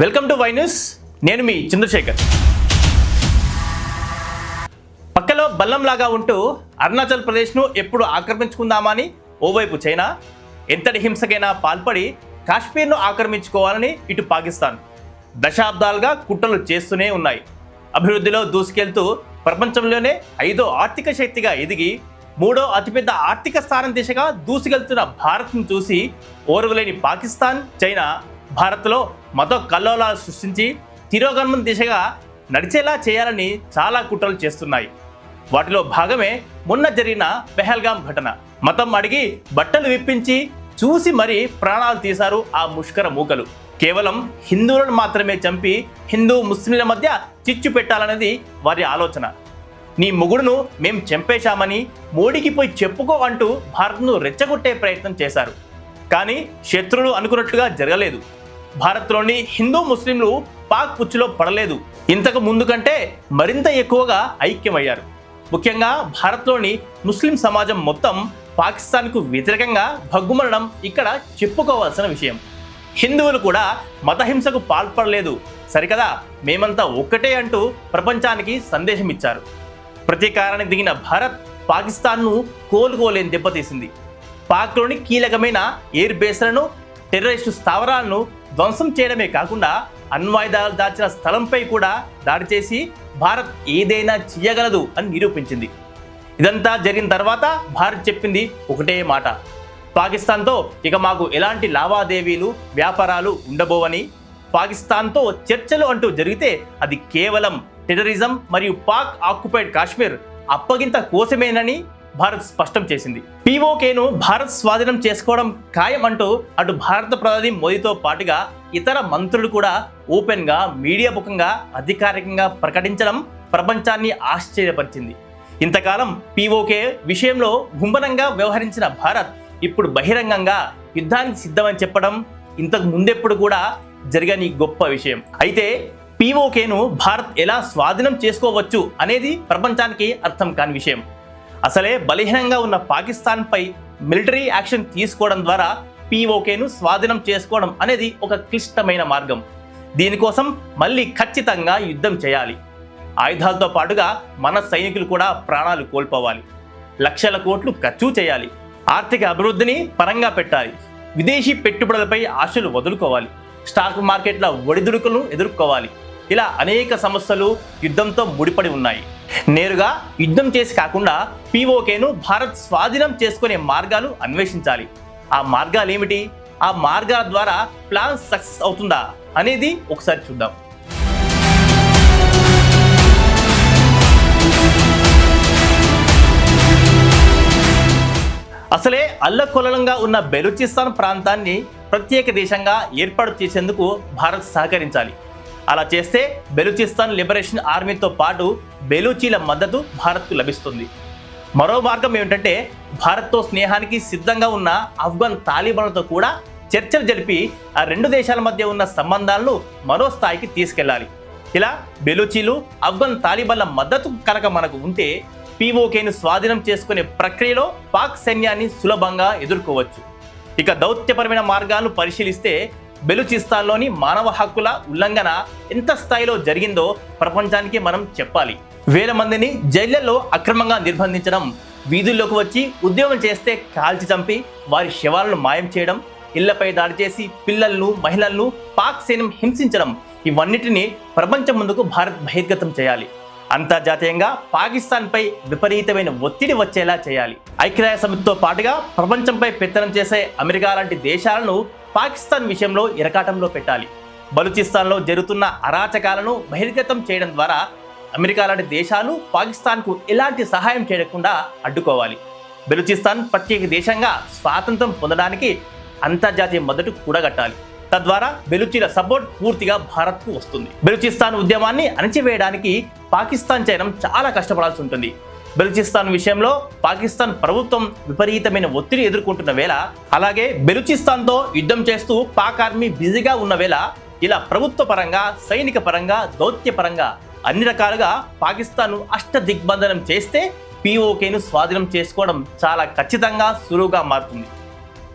Welcome to why నేను మీ చంద్రశేఖర్. పక్కలో బల్లంలాగా ఉంటూ అరుణాచల్ ప్రదేశ్ను ఎప్పుడు ఆక్రమించుకుందామని ఓవైపు చైనా ఎంతటి హింసకైనా పాల్పడి కాశ్మీర్ను ఆక్రమించుకోవాలని ఇటు పాకిస్తాన్ దశాబ్దాలుగా కుట్రలు చేస్తూనే ఉన్నాయి. అభివృద్ధిలో దూసుకెళ్తూ ప్రపంచంలోనే ఐదో ఆర్థిక శక్తిగా ఎదిగి మూడో అతిపెద్ద ఆర్థిక స్థానం దిశగా దూసుకెళ్తున్న భారత్ను చూసి ఓర్వలేని పాకిస్తాన్ చైనా భారత్లో మత కల్లోలాలు సృష్టించి తిరోగమనం దిశగా నడిచేలా చేయాలని చాలా కుట్రలు చేస్తున్నాయి. వాటిలో భాగమే మొన్న జరిగిన పెహల్గాం ఘటన. మతం అడిగి బట్టలు విప్పించి చూసి మరీ ప్రాణాలు తీశారు ఆ ముష్కర మూకలు కేవలం హిందువులను మాత్రమే చంపి హిందూ ముస్లింల మధ్య చిచ్చు పెట్టాలనేది వారి ఆలోచన. నీ మొగుడును మేం చంపేశామని మోడీకి పోయి చెప్పుకో అంటూ భారత్ను రెచ్చగొట్టే ప్రయత్నం చేశారు. కానీ శత్రువులు అనుకున్నట్లుగా జరగలేదు. భారత్లోని హిందూ ముస్లింలు పాక్ పుచ్చులో పడలేదు. ఇంతకు ముందు కంటే మరింత ఎక్కువగా ఐక్యమయ్యారు. ముఖ్యంగా భారత్లోని ముస్లిం సమాజం మొత్తం పాకిస్తాన్కు వ్యతిరేకంగా భగ్గుమనడం ఇక్కడ చెప్పుకోవాల్సిన విషయం. హిందువులు కూడా మతహింసకు పాల్పడలేదు. సరికదా మేమంతా ఒక్కటే అంటూ ప్రపంచానికి సందేశం ఇచ్చారు ప్రతీకారానికి దిగిన భారత్ పాకిస్తాన్ను కోలుకోలేని దెబ్బతీసింది. పాక్లోని కీలకమైన ఎయిర్ బేస్లను టెర్రరిస్టు స్థావరాలను ధ్వంసం చేయడమే కాకుండా అణ్వాయుధాలు దాచిన స్థలంపై కూడా దాడి చేసి భారత్ ఏదైనా చేయగలదు అని నిరూపించింది. ఇదంతా జరిగిన తర్వాత భారత్ చెప్పింది ఒకటే మాట. పాకిస్తాన్తో ఇక మాకు ఎలాంటి లావాదేవీలు వ్యాపారాలు ఉండబోవని పాకిస్తాన్తో చర్చలు అంటూ జరిగితే అది కేవలం టెర్రరిజం మరియు పాక్ ఆక్యుపైడ్ కాశ్మీర్ అప్పగింత కోసమేనని భారత్ స్పష్టం చేసింది. పీఓకేను భారత్ స్వాధీనం చేసుకోవడం ఖాయం అంటూ అటు భారత ప్రధాని మోదీతో పాటుగా ఇతర మంత్రులు కూడా ఓపెన్గా మీడియా ముఖంగా అధికారికంగా ప్రకటించడం ప్రపంచాన్ని ఆశ్చర్యపరిచింది. ఇంతకాలం పీఓకే విషయంలో గుంభనంగా వ్యవహరించిన భారత్ ఇప్పుడు బహిరంగంగా యుద్ధానికి సిద్ధమని చెప్పడం ఇంతకు ముందెప్పుడు కూడా జరగని గొప్ప విషయం. అయితే పీఓకేను భారత్ ఎలా స్వాధీనం చేసుకోవచ్చు అనేది ప్రపంచానికి అర్థం కాని విషయం. అసలే బలహీనంగా ఉన్న పాకిస్తాన్పై మిలిటరీ యాక్షన్ తీసుకోవడం ద్వారా పీఓకేను స్వాధీనం చేసుకోవడం అనేది ఒక క్లిష్టమైన మార్గం. దీనికోసం మళ్ళీ ఖచ్చితంగా యుద్ధం చేయాలి. ఆయుధాలతో పాటుగా మన సైనికులు కూడా ప్రాణాలు కోల్పోవాలి. లక్షల కోట్లు ఖర్చు చేయాలి. ఆర్థిక అభివృద్ధిని పరంగా పెట్టాలి. విదేశీ పెట్టుబడులపై ఆశలు వదులుకోవాలి. స్టాక్ మార్కెట్ల ఒడిదుడుకులను ఎదుర్కోవాలి. ఇలా అనేక సమస్యలు యుద్ధంతో ముడిపడి ఉన్నాయి. నేరుగా యుద్ధం చేసి కాకుండా పీఓకేను భారత్ స్వాధీనం చేసుకునే మార్గాలు అన్వేషించాలి. ఆ మార్గాలు ఏమిటి ఆ మార్గాల ద్వారా ప్లాన్ సక్సెస్ అవుతుందా అనేది ఒకసారి చూద్దాం. అసలే అల్లకొలలంగా ఉన్న బెలూచిస్తాన్ ప్రాంతాన్ని ప్రత్యేక దేశంగా ఏర్పాటు చేసేందుకు భారత్ సహకరించాలి. అలా చేస్తే బెలూచిస్తాన్ లిబరేషన్ ఆర్మీతో పాటు బెలూచీల మద్దతు భారత్కు లభిస్తుంది. మరో మార్గం ఏమిటంటే భారత్తో స్నేహానికి సిద్ధంగా ఉన్న ఆఫ్ఘన్ తాలిబాన్లతో కూడా చర్చలు జరిపి ఆ రెండు దేశాల మధ్య ఉన్న సంబంధాలను మరో స్థాయికి తీసుకెళ్ళాలి ఇలా బెలూచీలు ఆఫ్ఘన్ తాలిబాన్ల మద్దతు కనుక మనకు ఉంటే పీఓకేను స్వాధీనం చేసుకునే ప్రక్రియలో పాక్ సైన్యాన్ని సులభంగా ఎదుర్కోవచ్చు. ఇక దౌత్యపరమైన మార్గాలను పరిశీలిస్తే బెలుచిస్తాన్లోని మానవ హక్కుల ఉల్లంఘన ఎంత స్థాయిలో జరిగిందో ప్రపంచానికి మనం చెప్పాలి. వేల మందిని జైళ్ళలో అక్రమంగా నిర్బంధించడం వీధుల్లోకి వచ్చి ఉద్యోగం చేస్తే కాల్చి చంపి వారి శవాలను మాయం చేయడం ఇళ్ళపై దాడి చేసి పిల్లలను మహిళలను పాక్ సైన్యం హింసించడం ఇవన్నిటిని ప్రపంచం ముందుకు భారత్ బహిర్గతం చేయాలి. అంతర్జాతీయంగా పాకిస్తాన్పై విపరీతమైన ఒత్తిడి వచ్చేలా చేయాలి. ఐక్యరాజ్య సమితితో పాటుగా ప్రపంచంపై పెత్తనం చేసే అమెరికా లాంటి దేశాలను పాకిస్తాన్ విషయంలో ఇరకాటంలో పెట్టాలి. బలూచిస్తాన్లో జరుగుతున్న అరాచకాలను బహిర్గతం చేయడం ద్వారా అమెరికా లాంటి దేశాలు పాకిస్తాన్కు ఎలాంటి సహాయం చేయకుండా అడ్డుకోవాలి. బెలూచిస్తాన్ ప్రత్యేక దేశంగా స్వాతంత్రం పొందడానికి అంతర్జాతీయ మద్దతు కూడగట్టాలి. తద్వారా బెలుచీల సపోర్ట్ పూర్తిగా భారత్కు వస్తుంది. బెలూచిస్తాన్ ఉద్యమాన్ని అణచివేయడానికి పాకిస్తాన్ చేయడం చాలా కష్టపడాల్సి ఉంటుంది. బెలూచిస్తాన్ విషయంలో పాకిస్తాన్ ప్రభుత్వం విపరీతమైన ఒత్తిడి ఎదుర్కొంటున్న వేళ అలాగే బెలూచిస్తాన్తో యుద్ధం చేస్తూ పాక్ ఆర్మీ బిజీగా ఉన్న వేళ ఇలా ప్రభుత్వ పరంగా సైనిక పరంగా దౌత్య పరంగా అన్ని రకాలుగా పాకిస్తాన్ అష్ట దిగ్బంధనం చేస్తే పీఓకేను స్వాధీనం చేసుకోవడం చాలా ఖచ్చితంగా సులువుగా మారుతుంది.